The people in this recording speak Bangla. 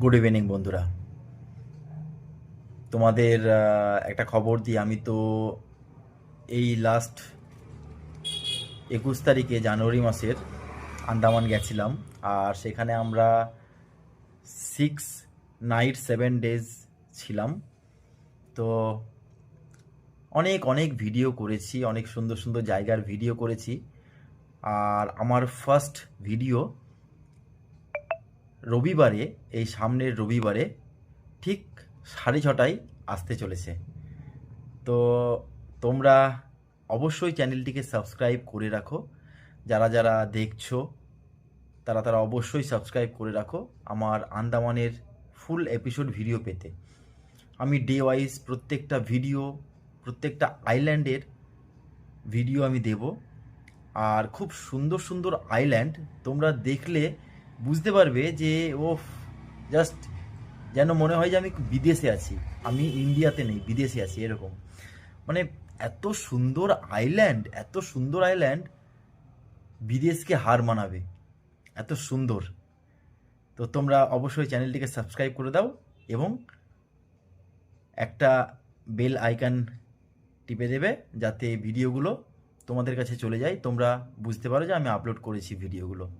গুড ইভিনিং বন্ধুরা। তোমাদের একটা খবর দিই। আমি তো এই লাস্ট একুশ তারিখে জানুয়ারি মাসের আন্দামান গেছিলাম। আর সেখানে আমরা সিক্স নাইট সেভেন ডেজ ছিলাম। তো অনেক অনেক ভিডিও করেছি, অনেক সুন্দর সুন্দর জায়গার ভিডিও করেছি। আর আমার ফার্স্ট ভিডিও রবিবারে, এই সামনের রবিবারে ঠিক সাড়ে ছটায় আসতে চলেছে। তো তোমরা অবশ্যই চ্যানেলটিকে সাবস্ক্রাইব করে রাখো। যারা যারা দেখছ, তারা তারা অবশ্যই সাবস্ক্রাইব করে রাখো আমার আন্দামানের ফুল এপিসোড ভিডিও পেতে। আমি ডে ওয়াইজ প্রত্যেকটা ভিডিও, প্রত্যেকটা আইল্যান্ডের ভিডিও আমি দেব। আর খুব সুন্দর সুন্দর আইল্যান্ড তোমরা দেখলে বুঝতে পারবে যে ও জাস্ট যেন মনে হয় যে আমি বিদেশে আছি। আমি ইন্ডিয়াতে নেই, বিদেশে আছি, এরকম। মানে এত সুন্দর আইল্যান্ড এত সুন্দর আইল্যান্ড বিদেশকে হার মানাবে। এত সুন্দর। তো তোমরা অবশ্যই চ্যানেলটিকে সাবস্ক্রাইব করে দাও এবং একটা বেল আইকন টিপে দেবে যাতে ভিডিওগুলো তোমাদের কাছে চলে যায়। তোমরা বুঝতে পারো যে আমি আপলোড করেছি ভিডিওগুলো